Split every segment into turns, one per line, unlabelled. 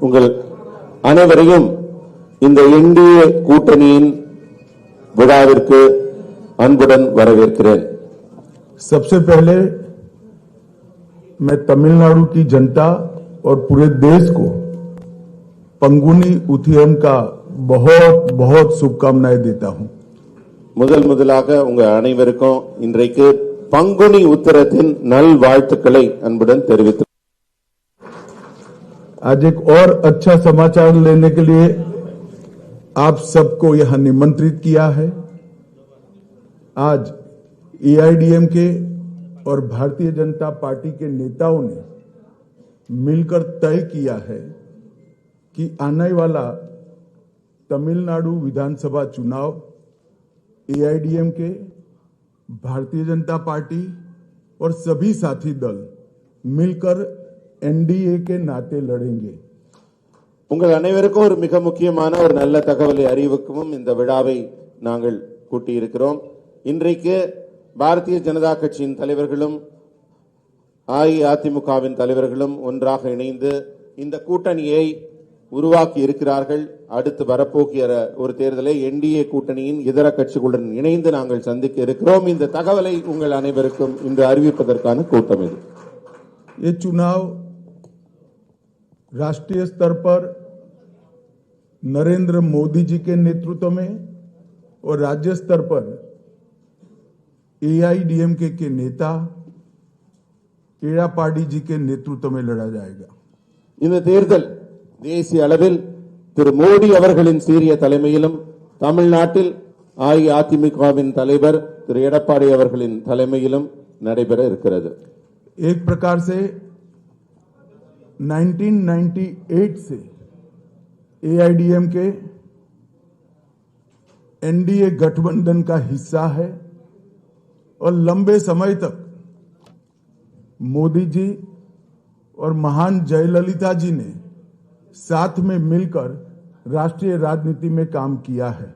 உங்கள் அனைவரையும் இந்த என்டிஏ கூட்டணியின் விழாவிற்கு அன்புடன் வரவேற்கிறேன்
सबसे पहले मैं तमिलनाडु की जनता और पूरे देश को पंगुनी उथियम का बहुत बहुत शुभकामनाएं देता हूं
முதல் முதலாக உங்க அனைவருக்கும் இன்றைக்கு பங்குனி உத்தரத்தின் நல்வாழ்த்துக்களை அன்புடன் தெரிவித்து
आज एक और अच्छा समाचार लेने के लिए आप सबको यहाँ निमंत्रित किया है। आज एआईडीएम के और भारतीय जनता पार्टी के नेताओं ने मिलकर तय किया है कि आने वाला तमिलनाडु विधानसभा चुनाव एआईडीएम के, भारतीय जनता पार्टी और सभी साथी दल मिलकर एनडीए के नाते लड़ेंगे
உங்கள் அனைவருக்கும் ஒரு மிக முக்கியமான ஒரு நல்ல தகவலை அறிவிக்கவும் இந்த விழாவை நாங்கள் கூட்டியிருக்கிறோம் இன்றைக்கு பாரதிய ஜனதா கட்சியின் தலைவர்களும் அஇஅதிமுகவின் தலைவர்களும் ஒன்றாக இணைந்து இந்த கூட்டணியை உருவாக்கி இருக்கிறார்கள் அடுத்து வரப்போகிற ஒரு தேர்தலை என்டிஏ கூட்டணியின் இதர கட்சிகளுடன் இணைந்து நாங்கள் சந்திக்க இருக்கிறோம் இந்த தகவலை உங்கள் அனைவருக்கும் இன்று அறிவிப்பதற்கான கூட்டம் இது
ये चुनाव राष्ट्रीय स्तर पर नरेंद्र मोदी जी के नेतृत्व में और राज्य स्तर पर एआईडीएमके के नेता एड़ापाडी जी के नेतृत्व में लड़ा जाएगा
இந்த தேர்தல் தேசிய அளவில் திரு மோடி அவர்களின் சீரிய தலைமையிலும் தமிழ்நாட்டில் அஇஅதிமுகவின் தலைவர் திரு எடப்பாடி அவர்களின் தலைமையிலும் நடைபெற இருக்கிறது
एक प्रकार से 1998 से एआईडीएम के एनडीए गठबंधन का हिस्सा है और लंबे समय तक मोदी जी और महान जयललिता जी ने साथ में मिलकर राष्ट्रीय राजनीति में काम किया है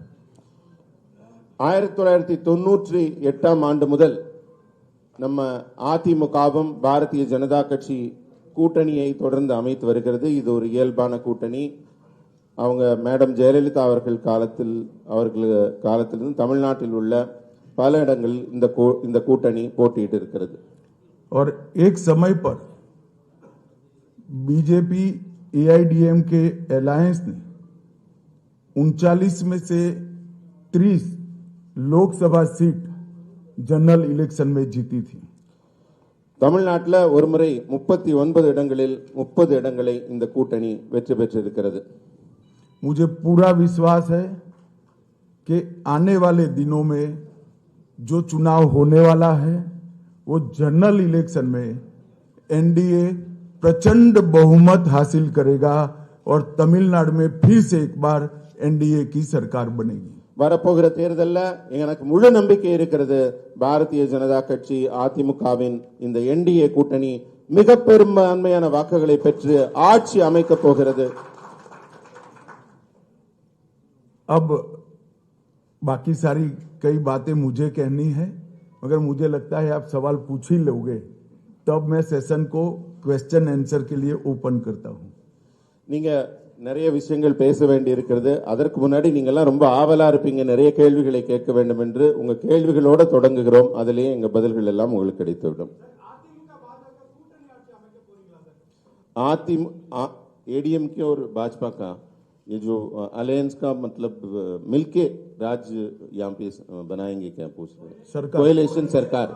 ஆயிரத்தி தொள்ளாயிரத்தி தொன்னூற்றி எட்டாம் ஆண்டு முதல் நம்ம அதிமுகவும் பாரதிய ஜனதா கட்சி கூட்டணியை தொடர்ந்து அமைத்து வருகிறது இது ஒரு இயல்பான கூட்டணி அவங்க மேடம் ஜெயலலிதா அவர்கள் காலத்தில் அவர்கள் காலத்திலிருந்து தமிழ்நாட்டில் உள்ள பல இடங்களில் இந்த கூ- இந்த கூட்டணி போட்டியிட்டு இருக்கிறது
और एक समय पर बीजेपी एआईडीएम के अलायंस ने उनचालीस में से 30 लोकसभा सीट जनरल इलेक्शन में जीती थी
தமிழ்நாட்டில் ஒருமுறை முப்பத்தி ஒன்பது இடங்களில் முப்பது இடங்களை இந்த கூட்டணி வெற்றி பெற்றிருக்கிறது
मुझे पूरा विश्वास है कि आने वाले दिनों में जो चुनाव होने वाला है वो जनरल इलेक्शन में एनडीए प्रचंड बहुमत हासिल करेगा और तमिलनाडु में फिर से एक बार एनडीए की सरकार बनेगी
வரப்போகிற தேர்தல்ல எனக்கு முழு நம்பிக்கை இருக்கிறது பாரதிய ஜனதா கட்சி அதிமுகவின் இந்த என்டிஏ கூட்டணி மிக பெரும்பான்மையான வாக்குகளை பெற்று ஆட்சி அமைக்கப் போகிறது
अब बाकी सारी कई बातें मुझे कहनी है मगर मुझे लगता है आप सवाल पूछ ही लोगे तब मैं सेशन को क्वेश्चन आंसर के लिए ओपन करता हूं
நீங்க நிறைய விஷயங்கள் பேச வேண்டி இருக்கிறது அதற்கு முன்னாடி நீங்க எல்லாம் ரொம்ப ஆவலா இருப்பீங்க நிறைய கேள்விகளை கேட்க வேண்டும் என்று உங்க கேள்விகளோட தொடங்குகிறோம் அதிலேயே எங்க பதில்கள் எல்லாம் உங்களுக்கு கிடைத்துவிடும் அதிமுக एडीएमके और भाजपा का ये जो अलायंस का मतलब अ, मिलके राज्य यहाँ पे अ, बनाएंगे क्या पूछ रहे हैं
सरकार
कोएलिशन सरकार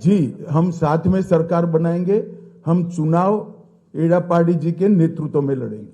जी हम साथ में सरकार बनाएंगे हम चुनाव एड़ापाड़ी जी के नेतृत्व में लड़ेंगे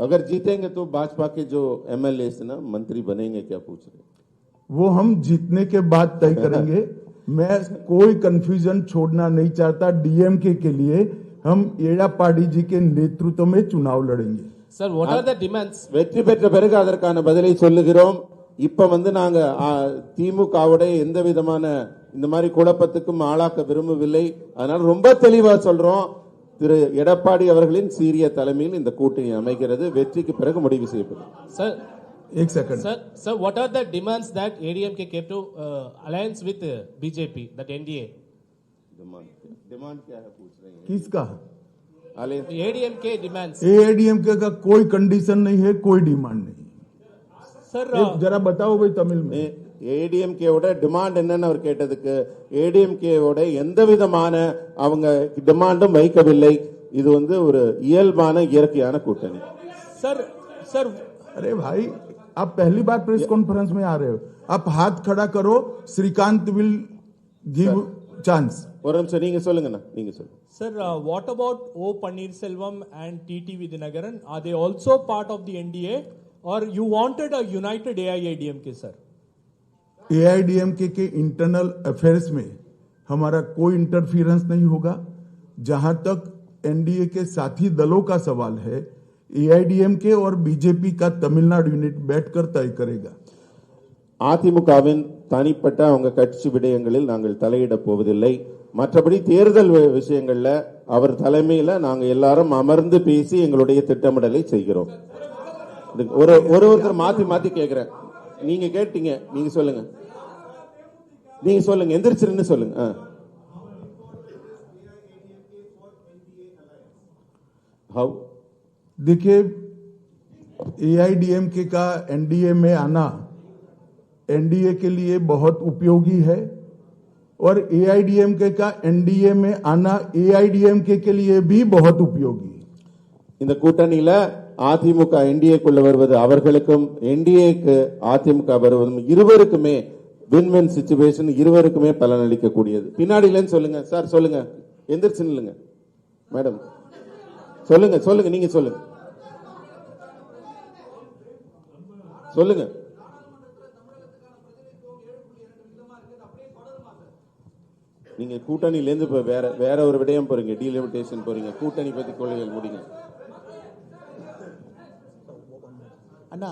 अगर जीतेंगे तो भाजपा के जो एमएलए ना मंत्री बनेंगे क्या पूछ रहे हैं?
वो हम जीतने के बाद तय करेंगे मैं कोई कंफ्यूजन छोड़ना नहीं चाहता डीएमके के लिए हम एड़ापाड़ी जी के नेतृत्व में चुनाव लड़ेंगे
Sir, what are the demands?
வெற்றி பெற்ற பிறகு அதற்கான பதிலை சொல்லுகிறோம் இப்ப வந்து நாங்க ஆ, திமுகவுடைய எந்த விதமான இந்த மாதிரி குழப்பத்துக்கும் ஆளாக்க விரும்பவில்லை அதனால ரொம்ப தெளிவா சொல்றோம் திரு எடப்பாடி அவர்களின் சீரிய தலைமையில் இந்த கூட்டணி அமைகிறது வெற்றிக்கு பிறகு முடிவு செய்யப்படும்
Sir,
एक second
sir, sir, what are the demands that ADMK came to uh, alliance with uh, BJP, that NDA?
Demand क्या है पूछ रहे हैं
किसका
Alliance-
ADMK demands.
एआईडीएमके का कोई कंडीशन नहीं है कोई डिमांड नहीं
Sir,
एक जरा बताओ भाई तमिल में
ஏடிஎம்கேவோட டிமாண்ட் என்னன்னு அவர் கேட்டதுக்கு ஏடிஎம்கேவோட எந்த விதமான அவங்க டிமாண்டும் வைக்கவில்லை இது வந்து ஒரு இயல்பான இயற்கையான கூட்டணி
sir, sir,
अरे भाई आप पहली बार प्रेस कॉन्फ्रेंस में आ रहे हो आप हाथ खड़ा करो श्रीकांत विल गिव चांस
ஒரு நிமிஷம் நீங்க சொல்லுங்கண்ணா நீங்க சொல்லுங்க
Sir, uh, what about O Pannirselvam and TT Vidyanagaran? Are they also part of the NDA or you wanted a united AIADMK, sir?
AIADMK के इंटरनल अफेयर्स में हमारा कोई इंटरफियरेंस नहीं होगा जहां तक एनडीए के साथी दलों का सवाल है एआईडीएमके और बीजेपी का तमिलनाडु यूनिट बैठकर तय करेगा
அதிமுகவின் தனிப்பட்ட அவங்க கட்சி விடயங்களில் நாங்கள் தலையிட போவதில்லை மற்றபடி தேர்தல் வி- விஷயங்கள்ல அவர் தலைமையில நாங்க எல்லாரும் அமர்ந்து பேசி எங்களுடைய திட்டமிடலை செய்கிறோம் இதுக்கு ஒரு ஒரு ஒருத்தர் மாத்தி மாத்தி கேக்குறேன் நீங்க கேட்டீங்க நீங்க சொல்லுங்க நீங்க சொல்லுங்க எந்திரிச்சிருன்னு சொல்லுங்க ஆ. How?
देखिए एआईडीएमके का एनडीए में आना एनडीए के लिए बहुत उपयोगी है और एआईडीएमके का एनडीए में आना एआईडीएमके के लिए भी बहुत उपयोगी है
இந்த கூட்டணியில அதிமுக என்டிஏக்குள்ள வருவது அவர்களுக்கும் என்டிஏக்கு அதிமுக வருவதும் இருவருக்குமே வின் வின் சுச்சுவேஷன் இருவருக்குமே பலனளிக்கக்கூடியது. பின்னாடியிலன்னு சொல்லுங்க. சார் சொல்லுங்க. எந்திரிச்சு இல்லைங்க மேடம் சொல்லுங்க சொல்லுங்க. நீங்க சொல்லுங்க. சொல்லுங்க. நீங்க கூட்டணியில இருந்து இப்ப வேற வேற ஒரு விடயம் போறீங்க. டீலிமிட்டேஷன் போறீங்க. கூட்டணி பத்தி கொள்கைகள் முடிங்க.
அண்ணா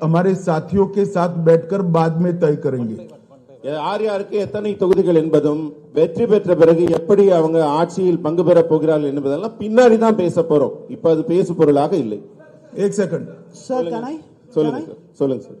हमारे साथियों के साथ बैठकर बाद में तय करेंगे
யார் யாருக்கு எத்தனை தொகுதிகள் என்பதும் வெற்றி பெற்ற பிறகு எப்படி அவங்க ஆட்சியில் பங்கு பெற போகிறார்கள் என்பதெல்லாம் பின்னாடி தான் பேச போறோம் இப்ப அது பேசு பொருளாக இல்லை
एक सेकंड
சார் கனாய்
சொல்லுங்க சார் சொல்லுங்க சார்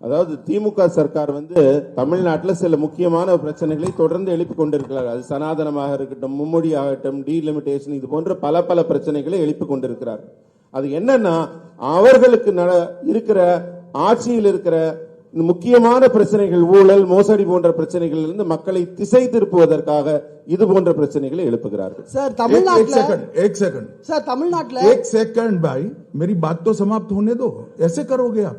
அதாவது திமுக சர்க்கார் வந்து தமிழ்நாட்டில் சில முக்கியமான பிரச்சனைகளை தொடர்ந்து எழுப்பிக் கொண்டிருக்கிறார் அது சனாதனமாக இருக்கட்டும் மும்மொழி ஆகட்டும் டீலிமிட்டேஷன் இது போன்ற பல பல பிரச்சனைகளை எழுப்பிக் கொண்டிருக்கிறார் அது என்னன்னா அவர்களுக்கு நட- இருக்கிற ஆட்சியில் இருக்கிற இந்த முக்கியமான பிரச்சனைகள் ஊழல் மோசடி போன்ற பிரச்சனைகளில் இருந்து மக்களை திசை திருப்புவதற்காக இது போன்ற பிரச்சனைகளை எழுப்புகிறார்கள்
சார்
एक, एक
தமிழ்நாட்டுல
सेकंड एक सेकंड
சார் தமிழ்நாட்டுல
एक सेकंड भाई मेरी बात तो समाप्त होने दो ऐसे करोगे आप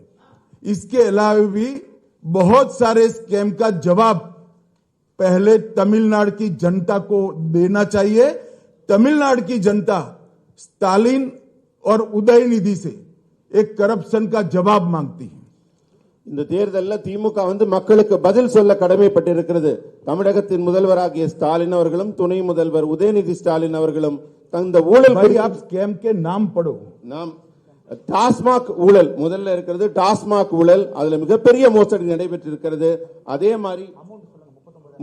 इसके अलावा भी बहुत सारे स्कैम का जवाब पहले तमिलनाडु की जनता को देना चाहिए तमिलनाडु की जनता स्टालिन और उदयनिधि से एक करप्शन का जवाब मांगती है
இந்த தேர்தல்ல திமுக வந்து மக்களுக்கு பதில் சொல்ல கடமைப்பட்டிருக்கிறது தமிழகத்தின் முதல்வராகிய ஸ்டாலின் அவர்களும் துணை முதல்வர் உதயநிதி ஸ்டாலின் அவர்களும் இந்த ஊழல்
भाई
குறித்து
आप स्कैम के नाम पढ़ो
நாம் டாஸ்மாக் ஊழல். முதல்ல இருக்கிறது டாஸ்மாக் ஊழல். அதுல மிகப்பெரிய மோசடி நடைபெற்றிருக்கிறது. அதே மாதிரி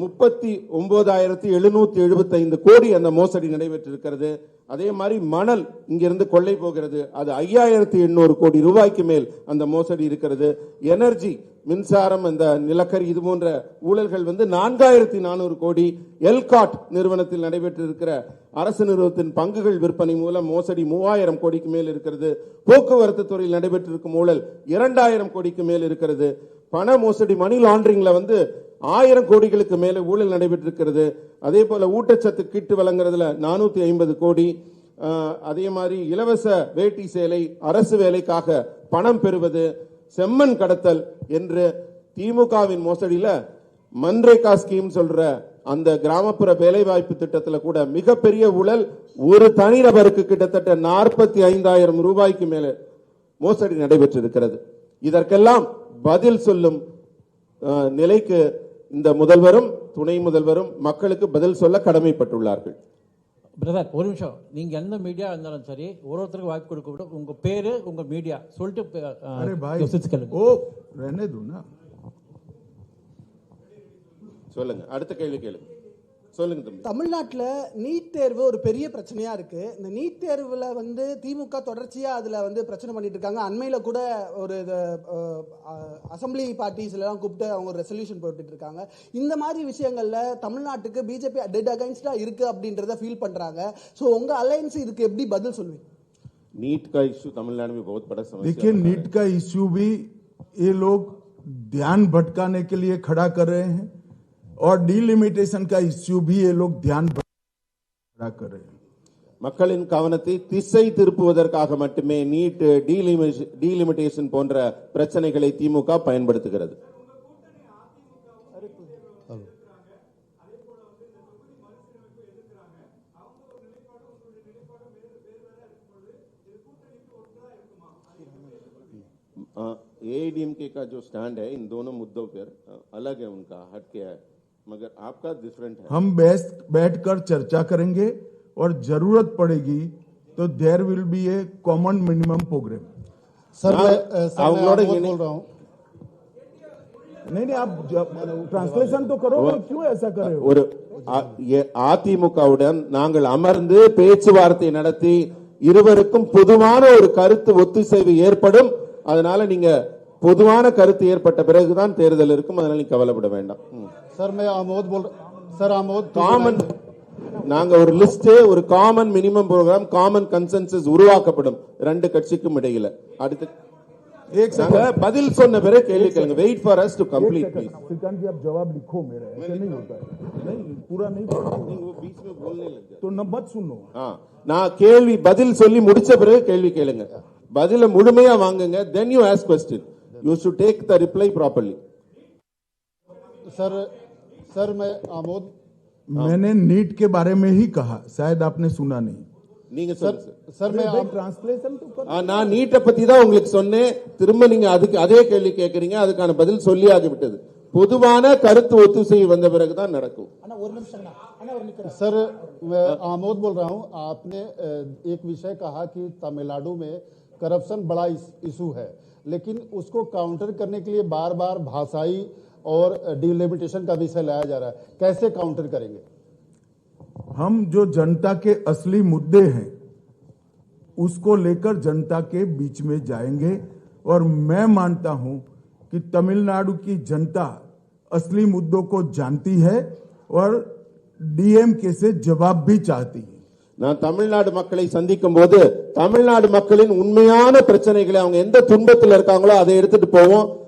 முப்பத்தி ஒன்பதாயிரத்தி எழுநூத்தி எழுபத்தி ஐந்து கோடி அந்த மோசடி நடைபெற்றிருக்கிறது. அதே மாதிரி மணல் இங்கிருந்து கொள்ளை போகிறது. அது ஐயாயிரத்தி எண்ணூறு கோடி ரூபாய்க்கு மேல் அந்த மோசடி இருக்கிறது. எனர்ஜி மின்சாரம் அந்த நிலக்கரி இது போன்ற ஊழல்கள் வந்து நான்காயிரத்தி நானூறு கோடி எல்காட் நிறுவனத்தில் நடைபெற்றிருக்கிற அரசு நிறுவனத்தின் பங்குகள் விற்பனை மூலம் மோசடி மூவாயிரம் கோடிக்கு மேல் இருக்கிறது. போக்குவரத்து துறையில் நடைபெற்றிருக்கும் ஊழல் இரண்டாயிரம் கோடிக்கு மேல் இருக்கிறது. பண மோசடி மணி லாண்டரிங்ல வந்து ஆயிரம் கோடிகளுக்கு மேல ஊழல் நடைபெற்றிருக்கிறது. அதே போல ஊட்டச்சத்து கிட்டு வழங்குறதுல நானூத்தி ஐம்பது கோடி. அதே மாதிரி இலவச வேட்டி சேலை அரசு வேலைக்காக பணம் பெறுவது செம்மண் கடத்தல் என்று திமுகவின் மோசடியில மன்ரேகா ஸ்கீம் சொல்ற அந்த கிராமப்புற வேலைவாய்ப்பு திட்டத்தில் கூட மிகப்பெரிய ஊழல் ஒரு தனிநபருக்கு கிட்டத்தட்ட நாற்பத்தி ஐந்தாயிரம் ரூபாய்க்கு மேல மோசடி நடைபெற்றிருக்கிறது. இதற்கெல்லாம் பதில் சொல்லும் நிலைக்கு இந்த முதல்வரும் துணை முதல்வரும் மக்களுக்கு பதில் சொல்ல கடமைப்பட்டுள்ளார்கள்.
பிரதர் ஒரு நிமிஷம். நீங்கள் எந்த மீடியா இருந்தாலும் சரி ஒரு ஒருத்தருக்கு வாய்ப்பு கொடுக்க விட உங்கள் பேர் உங்கள் மீடியா சொல்லிட்டு
ஓ
சொல்லுங்க. அடுத்த கேள்வி கேளுங்க. சொல்லுங்க தம்பி
தமிழ்நாட்டில் நீட் தேர்வு ஒரு பெரிய பிரச்சனையா இருக்கு இந்த நீட் தேர்வுல வந்து திமுக தொடர்ச்சியா அதுல வந்து பிரச்சனை பண்ணிட்டு இருக்காங்க அண்மையில கூட ஒரு அசம்பிளி பார்ட்டிஸ் எல்லாம் கூப்பிட்டு அவங்க ஒரு ரெசல்யூஷன் போட்டுட்டு இருக்காங்க இந்த மாதிரி விஷயங்கள்ல தமிழ்நாட்டுக்கு பிஜேபி டெட் அகைன்ஸ்டா இருக்கு அப்படின்றத ஃபீல் பண்றாங்க ஸோ உங்க அலையன்ஸ் இதுக்கு எப்படி பதில் சொல்வீங்க
नीट का इश्यू तमिलनाडु में बहुत बड़ा समस्या
देखिए
बना है।
नीट का इश्यू भी ये लोग ध्यान भटकाने के लिए खड़ा कर रहे हैं और डीलिमिटेशन का इश्यू भी ये लोग ध्यान भटकाने के लिए खड़ा कर रहे हैं
மக்களின் கவனத்தை திசை திருப்புவதற்காக மட்டுமே நீட் டீலிமிட்டேஷன் போன்ற பிரச்சனைகளை திமுக பயன்படுத்துகிறது एआईडीएमके का जो स्टैंड है इन दोनों मुद्दों पर अ, अलग है उनका हटके है मगर आपका डिफरेंट है
हम बैठ बैठकर चर्चा करेंगे और जरूरत पड़ेगी तो there will be a common minimum programme
sir
हाँ,
मैं अ, सर मैं
அவங்களோட
आमोद
இணை-
बोल रहा हूँ
नहीं नहीं आप ट्रांसलेशन तो करो क्यों ऐसा कर रहे हो
ஒரு அ- எ- அதிமுகவுடன் நாங்கள் அமர்ந்து பேச்சுவார்த்தை நடத்தி இருவருக்கும் பொதுவான ஒரு கருத்து ஒத்துசைவு ஏற்படும் அதனால நீங்க பொதுவான கருத்து ஏற்பட்ட பிறகுதான் தேர்தல் இருக்கும் அதனால நீங்க கவலைப்பட வேண்டாம்
सर मैं आमोद बोल सर आमोद
காமன் நாங்க ஒரு லிஸ்ட் ஒரு common minimum programme common consensus உருவாக்கப்படும் ரெண்டு கட்சிக்கும் இடையில அடுத்து
एक
நாங்க
सेकंड
பதில் சொன்ன பிறகு கேள்வி கேளுங்க wait for us to complete please
Shrikant ji आप जवाब लिखो मेरे ऐसे नहीं होता है नहीं पूरा नहीं पढ़ो
நீங்க बीच में बोलने लग जाते
तो न मत सुनो
ஆ, நான் கேள்வி பதில் சொல்லி முடிச்ச பிறகு கேள்வி கேளுங்க பதில முழுமையா வாங்குங்க then you ask question you should take the reply properly
sir sir मैं आमोद
मैंने नीट के बारे में ही कहा शायद आपने सुना नहीं
நீங்க சொல்லுங்க சார்.
सर मैं आम-
ट्रांसलेशन तो कर
ஆ, நான் நீட்டை பத்தி தான் உங்களுக்கு சொன்னேன் திரும்ப நீங்க அதுக்கு அதே கேள்வி கேட்கறீங்க அதுக்கான பதில் சொல்லி ஆகிவிட்டது பொதுவான கருத்து ஒத்துசை வந்த பிறகுதான் நடக்கும்
அண்ணா ஒரு நிமிஷம் அண்ணா அண்ணா ஒரு நிக்கிறேன்
सर मैं आमोद बोल रहा हूं आपने अ, एक विषय कहा कि तमिलनाडु में करप्शन बड़ा इशू है लेकिन उसको काउंटर करने के लिए बार बार भाषाई और डिलिमिटेशन का विषय लाया जा रहा है कैसे काउंटर करेंगे
हम जो जनता के असली मुद्दे हैं उसको लेकर जनता के बीच में जाएंगे और मैं मानता हूं कि तमिलनाडु की जनता असली मुद्दों को जानती है और डीएमके से जवाब भी चाहती है
நான் தமிழ்நாடு மக்களை சந்திக்கும் போது தமிழ்நாடு மக்களின் உண்மையான பிரச்சனைகளை அவங்க எந்த துன்பத்தில் இருக்காங்களோ அதை எடுத்துட்டு போவோம்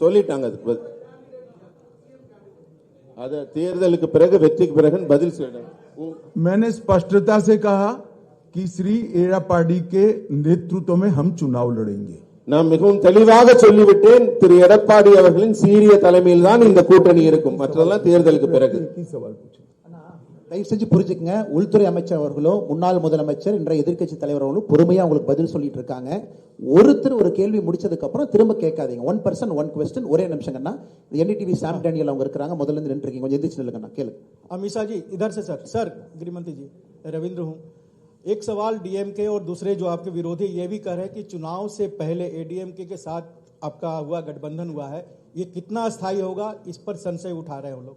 சொல்லிட்டாங்க அதுக்கு பதில். அத தேர்தலுக்கு பிறகு வெற்றிக்கு பிறகு பதில் சொல்லணும் உ-
मैंने स्पष्टता से कहा कि श्री एड़ापाडी के नेतृत्व में हम चुनाव लड़ेंगे
நான் மிகவும் தெளிவாக சொல்லிவிட்டேன் திரு எடப்பாடி அவர்களின் சீரிய தலைமையில் தான் இந்த கூட்டணி இருக்கும் மற்றதெல்லாம் தேர்தலுக்கு பிறகு
की सवाल पूछे
தயவு செஞ்சு புரிஞ்சுக்கங்க உள்துறை அமைச்சர் அவர்களும் முன்னாள் முதலமைச்சர் இன்றைய எதிர்க்கட்சி தலைவர் அவர்களும் பொறுமையா உங்களுக்கு பதில் சொல்லிட்டு இருக்காங்க ஒருத்தர் ஒரு கேள்வி முடிச்சதுக்கு அப்புறம் திரும்ப கேட்காதீங்க ஒன் பர்சன் ஒன் கொஸ்டின் ஒரே நிமிஷங்கண்ணா என்டிடிவி சாம் டேனியல் அவங்க இருக்கிறாங்க முதல்ல இருந்து நின்று இருக்கீங்க கொஞ்சம் எந்திரிச்சு நில்லுங்கண்ணா கேளுங்க
अमीषा जी इधर से सर सर गृहमंत्री जी रविंद्र हूँ एक सवाल डीएमके और दूसरे जो आपके विरोधी ये भी कह रहे हैं कि चुनाव से पहले एडीएमके के साथ आपका हुआ गठबंधन हुआ है ये कितना अस्थायी होगा इस पर संशय उठा रहे हैं वो लोग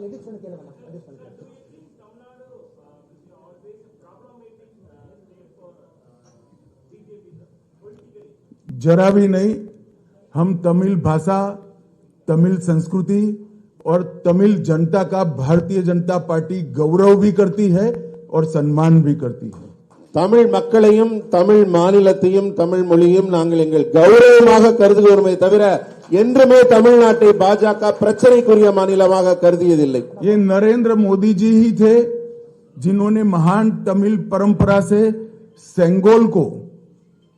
जरा भी नहीं हम तमिल भाषा तमिल संस्कृति और तमिल जनता का भारतीय जनता पार्टी गौरव भी करती है और सम्मान भी करती है
தமிழ் மக்களையும் தமிழ் மாநிலத்தையும் தமிழ் மொழியும் நாங்கள் எங்கள் கௌரவமாக கருதுகிறோமே தவிர என்றுமே தமிழ்நாட்டை பாஜக பிரச்சனைக்குரிய மாநிலமாக கருதியதில்லை
ये नरेंद्र मोदी जी ही थे जिन्होंने महान तमिल परंपरा से सेंगोल को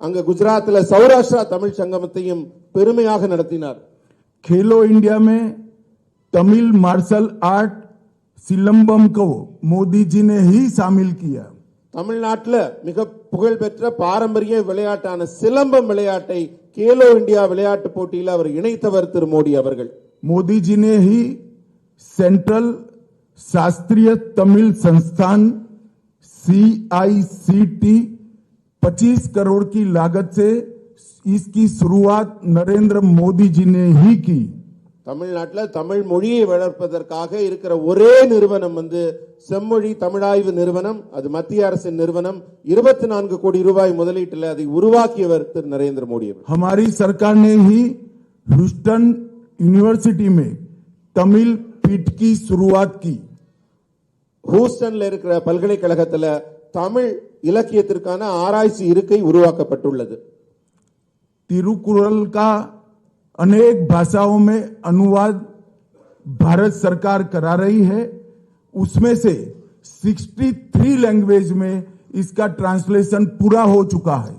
அங்க குஜராத்தில் சௌராஷ்டிரா தமிழ் சங்கமத்தையும் பெருமையாக நடத்தினார்
खेलो इंडिया में तमिल मार्शल आर्ट सिलंबम को मोदी जी ने ही शामिल किया
தமிழ்நாட்டில் மிக புகழ்பெற்ற பாரம்பரிய விளையாட்டான சிலம்பம் விளையாட்டை கேலோ இந்தியா விளையாட்டு போட்டியில் அவர் இணைத்தவர் திரு மோடி அவர்கள்
मोदी जी ने ही सेंट्रल शास्त्रीय तमिल संस्थान सीआईसीटी 25 करोड़ की लागत से इसकी शुरुआत नरेंद्र मोदी जी ने ही की
தமிழ்நாட்டில் தமிழ் மொழியை வளர்ப்பதற்காக இருக்கிற ஒரே நிறுவனம் வந்து செம்மொழி தமிழாய்வு நிறுவனம் அது மத்திய அரசின் நிறுவனம் இருபத்தி நான்கு கோடி ரூபாய் முதலீட்டில் அதை உருவாக்கியவர் திரு நரேந்திர மோடி அவர்
हमारी सरकार ने ही ह्यूस्टन यूनिवर्सिटी में तमिल पीठ की शुरुआत की
ஹூஸ்டன்ல இருக்கிற பல்கலைக்கழகத்துல தமிழ் இலக்கியத்திற்கான ஆராய்ச்சி இருக்கை உருவாக்கப்பட்டுள்ளது
तिरुकुरल का अनेक भाषाओं में अनुवाद भारत सरकार करा रही है उसमें से 63 लैंग्वेज में इसका ट्रांसलेशन पूरा हो चुका है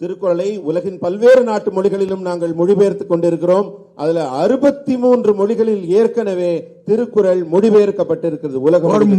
திருக்குறளை உலகின் பல்வேறு நாட்டு மொழிகளிலும் நாங்கள் மொழிபெயர்த்துக் கொண்டிருக்கிறோம் அதுல அறுபத்தி மூன்று மொழிகளில் ஏற்கனவே திருக்குறள் மொழிபெயர்க்கப்பட்டிருக்கிறது உலக
और
மொழிகளில்.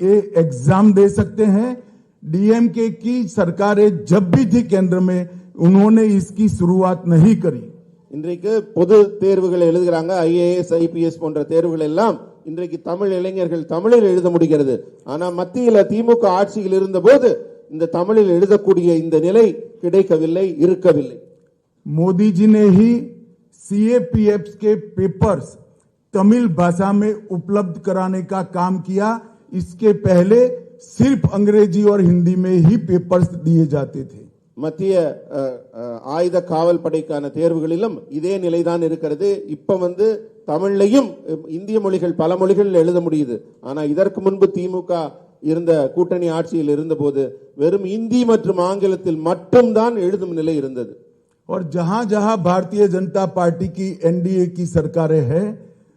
ये एग्जाम दे सकते हैं डीएमके की सरकारें जब भी थी केंद्र में उन्होंने इसकी शुरुआत नहीं करी
இன்றைக்கு பொது தேர்வுகள் எழுதுகிறாங்க ஐஏஎஸ் ஐபிஎஸ் போன்ற தேர்வுகள் எல்லாம் இன்றைக்கு தமிழ் இளைஞர்கள் தமிழில் எழுத முடிகிறது ஆனா மத்தியில திமுக ஆட்சியில் இருந்தபோது இந்த தமிழில் எழுதக்கூடிய இந்த நிலை கிடைக்கவில்லை இருக்கவில்லை
मोदी जी ने ही सीएपीएफ के पेपर्स तमिल भाषा में उपलब्ध कराने का काम किया इसके पहले सिर्फ अंग्रेजी और हिंदी में ही पेपर्स दिए जाते थे
மத்திய அஹ், அஹ், ஆயுத காவல் படைக்கான தேர்வுகளிலும் இதே நிலைதான் இருக்கிறது இப்ப வந்து தமிழ்லையும் அஹ், இந்திய மொழிகள் பல மொழிகளில் எழுத முடியுது ஆனா இதற்கு முன்பு திமுக இருந்த கூட்டணி ஆட்சியில் இருந்தபோது வெறும் இந்தி மற்றும் ஆங்கிலத்தில் மட்டும்தான் எழுதும் நிலை இருந்தது
और जहां जहां भारतीय जनता पार्टी की एनडीए की सरकारें हैं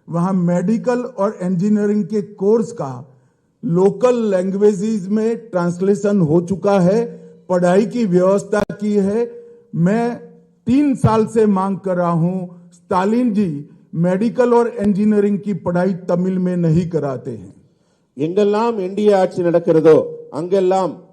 वहां मेडिकल और इंजीनियरिंग के कोर्स का लोकल लैंग्वेजेस में ट्रांसलेशन हो चुका है पढ़ाई की व्यवस्था की है मैं तीन साल से मांग कर रहा हूं स्टालिन जी मेडिकल और इंजीनियरिंग की पढ़ाई तमिल में नहीं कराते हैं
எங்கெல்லாம் என்டிஏ ஆட்சி நடக்கிறதோ அங்கெல்லாம்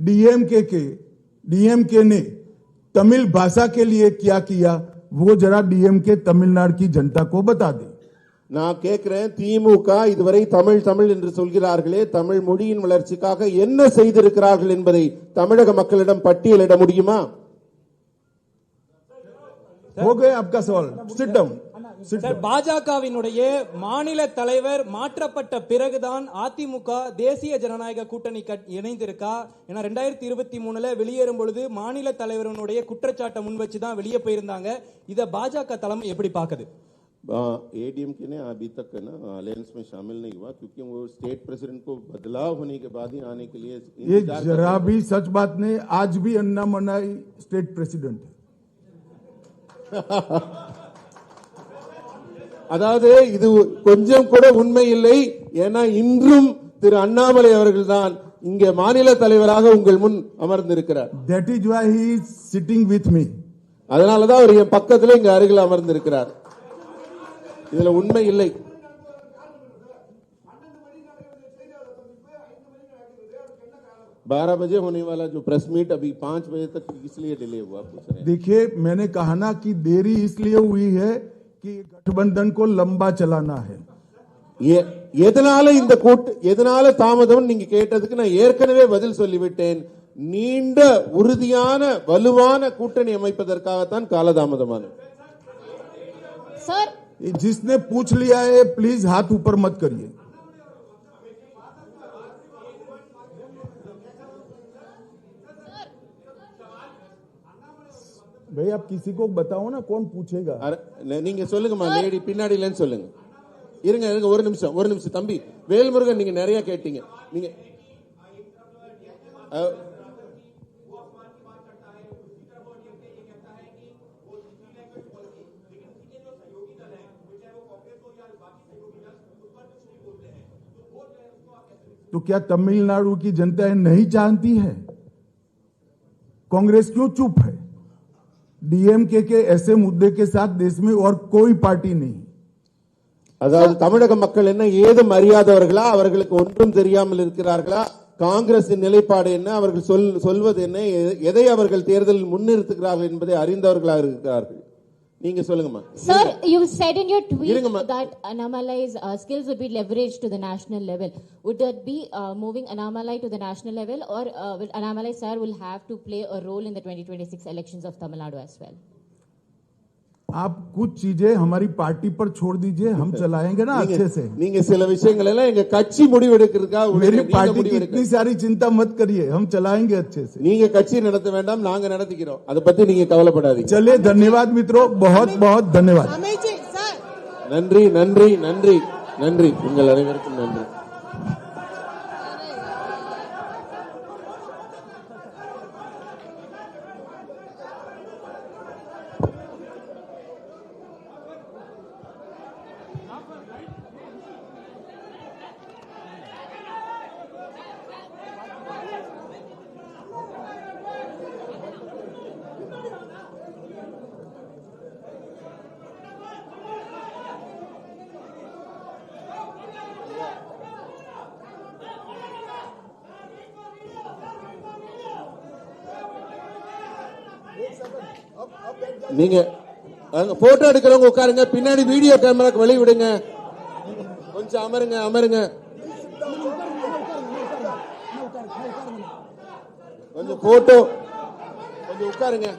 डीएमके के डीएमके ने तमिल भाषा के लिए क्या किया वो जरा डीएमके तमिलनाडु की जनता को बता दे
நான் கேட்கிறேன் திமுக இதுவரை தமிழ் தமிழ் என்று சொல்கிறார்களே தமிழ் மொழியின் வளர்ச்சிக்காக என்ன செய்திருக்கிறார்கள் என்பதை தமிழக மக்களிடம் பட்டியலிட முடியுமா
हो गए आपका सवाल सिट डाउन सिट
சார் பாஜகவினுடைய மாநில தலைவர் மாற்றப்பட்ட பிறகுதான் அதிமுக தேசிய ஜனநாயக கூட்டணி கட்- இணைந்திருக்கா ஏன்னா ரெண்டாயிரத்தி இருபத்தி மூணுல வெளியேறும் பொழுது மாநில தலைவருடைய குற்றச்சாட்டை முன் வச்சு தான் வெளியே போயிருந்தாங்க இத பாஜக தலைமை எப்படி பாக்குது
एडीएम के ने अभी तक है ना अलायंस में शामिल नहीं हुआ क्योंकि वो स्टेट प्रेसिडेंट को बदलाव होने के बाद ही आने के लिए
ये
इंतजार कर
जरा
रहे हैं।
भी सच बात नहीं आज भी अन्ना मनाई स्टेट प्रेसिडेंट है
அதாவது இது கொஞ்சம் கூட உண்மை இல்லை ஏன்னா இன்றும் திரு அண்ணாமலை அவர்கள்தான் இங்கே மாநில தலைவராக உங்கள் முன் அமர்ந்திருக்கிறார்
that is why he is sitting with me
அதனாலதான் அவர் என் பக்கத்துல இங்க அருகில் அமர்ந்திருக்கிறார் இதுல உண்மை இல்லை बारह बजे होने वाला जो प्रेस मीट अभी पांच बजे तक इसलिए डिले हुआ पूछ रहे हैं
देखिए मैंने कहा ना कि देरी इसलिए हुई है कि गठबंधन को लंबा चलाना है
எ- எதனால இந்த கூட்டு எதனால தாமதம் நீங்க கேட்டதுக்கு நான் ஏற்கனவே பதில் சொல்லிவிட்டேன் நீண்ட உறுதியான வலுவான கூட்டணி அமைப்பதற்காகத்தான் காலதாமதமானது
सर
जिसने पूछ लिया है प्लीज हाथ ऊपर मत करिए भाई आप किसी को बताओ ना कौन पूछेगा
அர- ந- நீங்க சொல்லுங்கம்மா லேடி பின்னாடிலன்னு சொல்லுங்க இருங்க இருங்க ஒரு நிமிஷம் ஒரு நிமிஷம் தம்பி வேல்முருகன் நீங்க நிறைய கேட்டீங்க நீங்க அஹ்,
तो क्या तमिलनाडु की जनता ये नहीं जानती है कांग्रेस क्यों चुप है डीएमके के ऐसे मुद्दे के साथ देश में और कोई पार्टी नहीं
அதாவது தமிழக மக்கள் என்ன ஏதும் அறியாதவர்களா அவர்களுக்கு ஒன்றும் தெரியாமல் இருக்கிறார்களா காங்கிரசின் நிலைப்பாடு என்ன அவர்கள் சொல் சொல்வது என்ன எ- எதை அவர்கள் தேர்தலில் முன்னிறுத்துகிறார்கள் என்பதை அறிந்தவர்களாக இருக்கிறார்கள் நீங்க சொல்லுங்கம்மா
Sir, you said in your tweet
Irungamma.
that Annamalai's uh, skills would be leveraged to the national level. Would that be uh, moving Annamalai to the national level, or uh, will Annamalai sir will have to play a role in the 2026 elections of Tamil Nadu as well?
आप कुछ चीजें हमारी party पर छोड़ दीजिए हम चलाएंगे ना अच्छे से
நீங்க- நீங்க சில விஷயங்கள் எல்லாம் எங்க கட்சி முடிவெடுக்கிறதுக்காக
मेरी
விடுங்க. நீங்க
पार्टी की
முடிவெடுக்க
इतनी सारी चिंता मत करिए हम चलाएंगे अच्छे से
நீங்க கட்சி நடத்த வேண்டாம் நாங்க நடத்திக்கிறோம் அதை பத்தி நீங்க கவலைப்படாதீங்க
चलिए धन्यवाद मित्रों बहुत बहुत धन्यवाद
நன்றி நன்றி நன்றி நன்றி உங்கள் அனைவருக்கும் நன்றி நீங்க போட்டோ எடுக்கிறவங்க உட்காருங்க பின்னாடி வீடியோ கேமராக்கு வழி விடுங்க. கொஞ்சம் அமருங்க அமருங்க. கொஞ்சம் போட்டோ கொஞ்சம் உட்காருங்க.